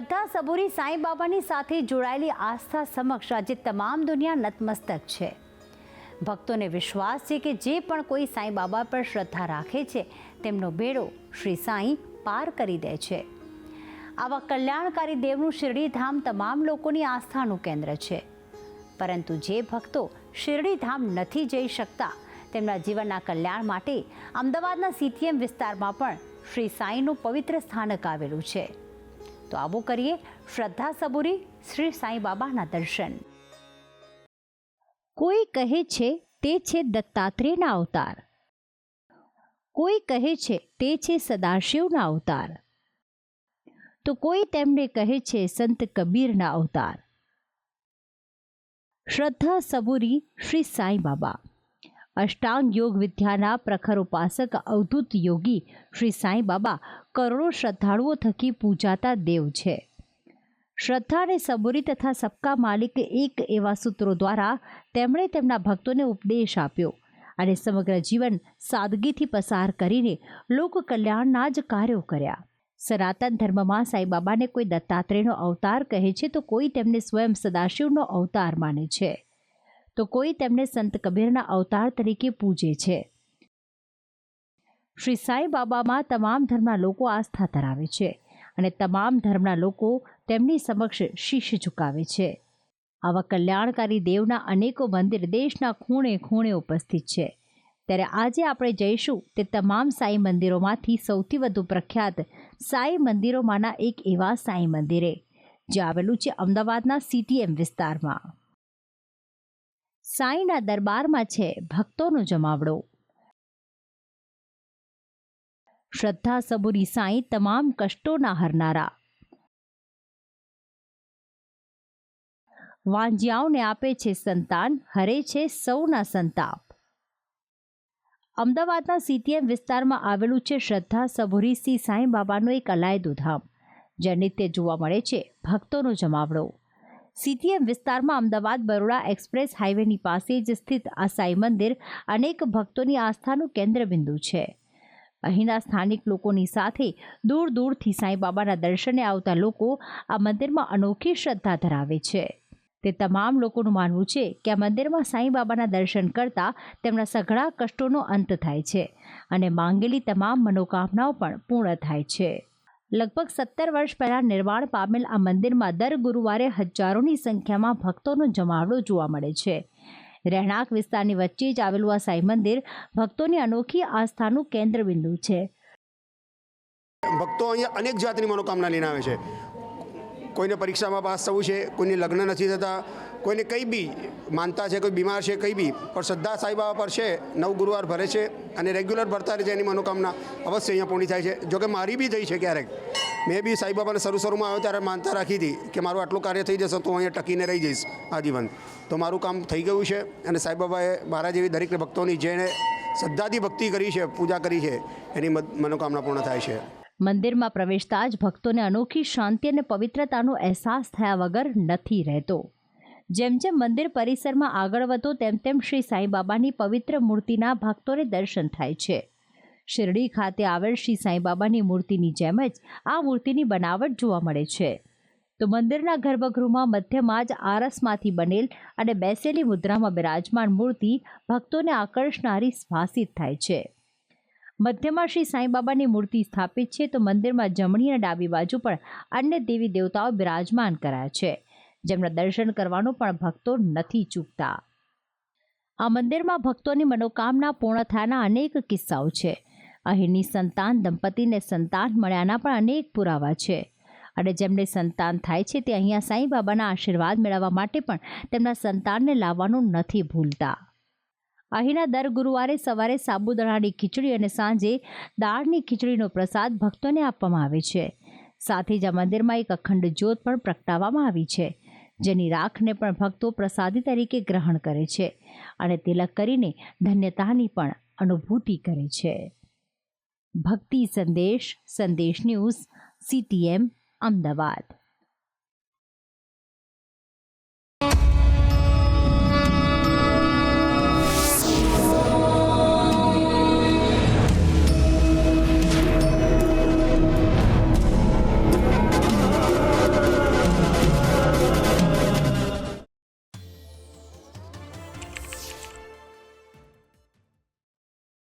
શ્રદ્ધા સબુરી સાંઈબાબાની સાથે જોડાયેલી આસ્થા સમક્ષ આજે તમામ દુનિયા નતમસ્તક છે. ભક્તોને વિશ્વાસ છે કે જે પણ કોઈ સાંઈબાબા પર શ્રદ્ધા રાખે છે, તેમનો બેડો શ્રી સાંઈ પાર કરી દે છે. આવા કલ્યાણકારી દેવનું શિરડીધામ તમામ લોકોની આસ્થાનું કેન્દ્ર છે. પરંતુ જે ભક્તો શિરડીધામ નથી જઈ શકતા, તેમના જીવનના કલ્યાણ માટે અમદાવાદના સીટીએમ વિસ્તારમાં પણ શ્રી સાંઈનું પવિત્ર સ્થાનક આવેલું છે. તો આવો કરીએ શ્રદ્ધા સબુરી શ્રી સાંઈ બાબાના દર્શન. કોઈ કહે છે તે છે દત્તાત્રેયના અવતાર. કોઈ કહે છે તે છે સદાશિવના અવતાર. તો કોઈ તેમને કહે છે સંત કબીરના અવતાર. શ્રદ્ધા સબુરી શ્રી સાંઈ બાબા. અષ્ટાંગ યોગ વિદ્યાના પ્રખર ઉપાસક અવધૂત યોગી શ્રી સાંઈ બાબા કરોડો શ્રદ્ધાળુઓ થકી પૂજાતા દેવ છે. શ્રદ્ધા અને સબુરી તથા સબકા માલિક એક એવા સૂત્રો દ્વારા તેમણે તેમના ભક્તોને ઉપદેશ આપ્યો અને સમગ્ર જીવન સાદગીથી પસાર કરીને લોક કલ્યાણના જ કાર્યો કર્યા. સનાતન ધર્મમાં સાંઈબાબાને કોઈ દત્તાત્રેયનો અવતાર કહે છે તો કોઈ તેમને સ્વયં સદાશિવનો અવતાર માને છે. તો કોઈ તેમને સંત કબીરના અવતાર તરીકે પૂજે છે. શ્રી સાંઈ બાબામાં તમામ ધર્મના લોકો આસ્થા ધરાવે છે અને તમામ ધર્મના લોકો તેમની સમક્ષ શીશ ઝુકાવે છે. આવા કલ્યાણકારી દેવના અનેકો મંદિર દેશના ખૂણે ખૂણે ઉપસ્થિત છે. ત્યારે આજે આપણે જઈશું તે તમામ સાંઈ મંદિરોમાંથી સૌથી વધુ પ્રખ્યાત સાંઈ મંદિરોમાંના એક એવા સાંઈ મંદિરે, જે આવેલું છે અમદાવાદના સીટીએમ વિસ્તારમાં. સાંઈના દરબારમાં છે, ભક્તોનો જમાવડો. શ્રદ્ધા સબુરી સાંઈ તમામ કષ્ટોના હરનારા. વાંજિયાઓને આપે છે સંતાન, હરે છે સૌના સંતાપ. અમદાવાદના સીટીએમ વિસ્તારમાં આવેલું છે શ્રદ્ધા સબુરી સિંહ સાંઈ બાબાનું એક અલાયદું ધામ જ્યાં નિત્ય જોવા મળે છે ભક્તોનો જમાવડો. સીટીએમ વિસ્તારમાં અમદાવાદ બરોડા એક્સપ્રેસ હાઈવેની પાસે જ સ્થિત આ સાંઈ મંદિર અનેક ભક્તોની આસ્થાનું કેન્દ્રબિંદુ છે. અહીંના સ્થાનિક લોકોની સાથે દૂર દૂરથી સાંઈ બાબાના દર્શને આવતા લોકો આ મંદિરમાં અનોખી શ્રદ્ધા ધરાવે છે. તે તમામ લોકોનું માનવું છે કે આ મંદિરમાં સાંઈ બાબાના દર્શન કરતાં તેમના સઘળા કષ્ટોનો અંત થાય છે અને માંગેલી તમામ મનોકામનાઓ પણ પૂર્ણ થાય છે. લગભગ સત્તર વર્ષ પહેલાં નિર્માણ પામેલ આ મંદિરમાં દર ગુરુવારે હજારોની સંખ્યામાં ભક્તોનો જમાવડો જોવા મળે છે. રહેણાંક વિસ્તારની વચ્ચે જ આવેલું આ સાંઈ મંદિર ભક્તોની અનોખી આસ્થાનું કેન્દ્રબિંદુ છે. ભક્તો અહીંયા અનેક જાતની મનોકામના લઈને આવે છે. કોઈને પરીક્ષામાં પાસ થવું છે, કોઈને લગ્ન નથી થતા, કોઈને કંઈ બી માનતા છે, કોઈ બીમાર છે, કંઈ બી, પણ શ્રદ્ધા સાંઈબાબા પર છે, નવ ગુરુવાર ભરે છે અને રેગ્યુલર ભરતા રહે છે એની મનોકામના અવશ્ય અહીંયા પૂર્ણ થાય છે. જોકે મારી બી થઈ છે ક્યારેક. મેં બી સાંઈબાબાને શરૂ શરૂમાં આવ્યો ત્યારે માનતા રાખી હતી કે મારું આટલું કાર્ય થઈ જશે તો અહીંયા ટકીને રહી જઈશ, આજીવન. તો મારું કામ થઈ ગયું છે અને સાંઈબાબાએ મારા જેવી દરેક ભક્તોની જેણે શ્રદ્ધાથી ભક્તિ કરી છે, પૂજા કરી છે, એની મનોકામના પૂર્ણ થાય છે. મંદિરમાં પ્રવેશતા જ ભક્તોને અનોખી શાંતિ અને પવિત્રતાનો અહેસાસ થયા વગર નથી રહેતો. જેમ જેમ મંદિર પરિસરમાં આગળ વધો, તેમ તેમ શ્રી સાંઈબાબાની પવિત્ર મૂર્તિના ભક્તોને દર્શન થાય છે. શિરડી ખાતે આવેલ શ્રી સાંઈબાબાની મૂર્તિની જેમ જ આ મૂર્તિની બનાવટ જોવા મળે છે. તો મંદિરના ગર્ભગૃહમાં મધ્યમાં જ આરસમાંથી બનેલ અને બેસેલી મુદ્રામાં બિરાજમાન મૂર્તિ ભક્તોને આકર્ષનારી ભાસિત થાય છે. મધ્યમાં શ્રી સાંઈબાબાની મૂર્તિ સ્થાપિત છે તો મંદિરમાં જમણી અને ડાબી બાજુ પણ અન્ય દેવી દેવતાઓ બિરાજમાન કરાયા છે. જેમના દર્શન કરવાનું પણ ભક્તો નથી ચૂકતા. આ મંદિરમાં ભક્તોની મનોકામના પૂર્ણ થયાના અનેક કિસ્સાઓ છે. અહીંની સંતાન દંપતીને સંતાન મળ્યાના પણ અનેક પુરાવા છે. અને જેમને સંતાન થાય છે તે અહીંયા સાંઈ બાબાના આશીર્વાદ મેળવવા માટે પણ તેમના સંતાનને લાવવાનું નથી ભૂલતા. અહીંના દર ગુરુવારે સવારે સાબુદાણાની ખીચડી અને સાંજે દાળની ખીચડીનો પ્રસાદ ભક્તોને આપવામાં આવે છે. સાથે જ આ મંદિરમાં એક અખંડ જ્યોત પણ પ્રગટાવવામાં આવી છે, જેની રાખને પણ ભક્તો પ્રસાદી તરીકે ગ્રહણ કરે છે અને તિલક કરીને ધન્યતાની પણ અનુભૂતિ કરે છે. ભક્તિ સંદેશ સંદેશ ન્યૂઝ સીટીએમ અમદાવાદ.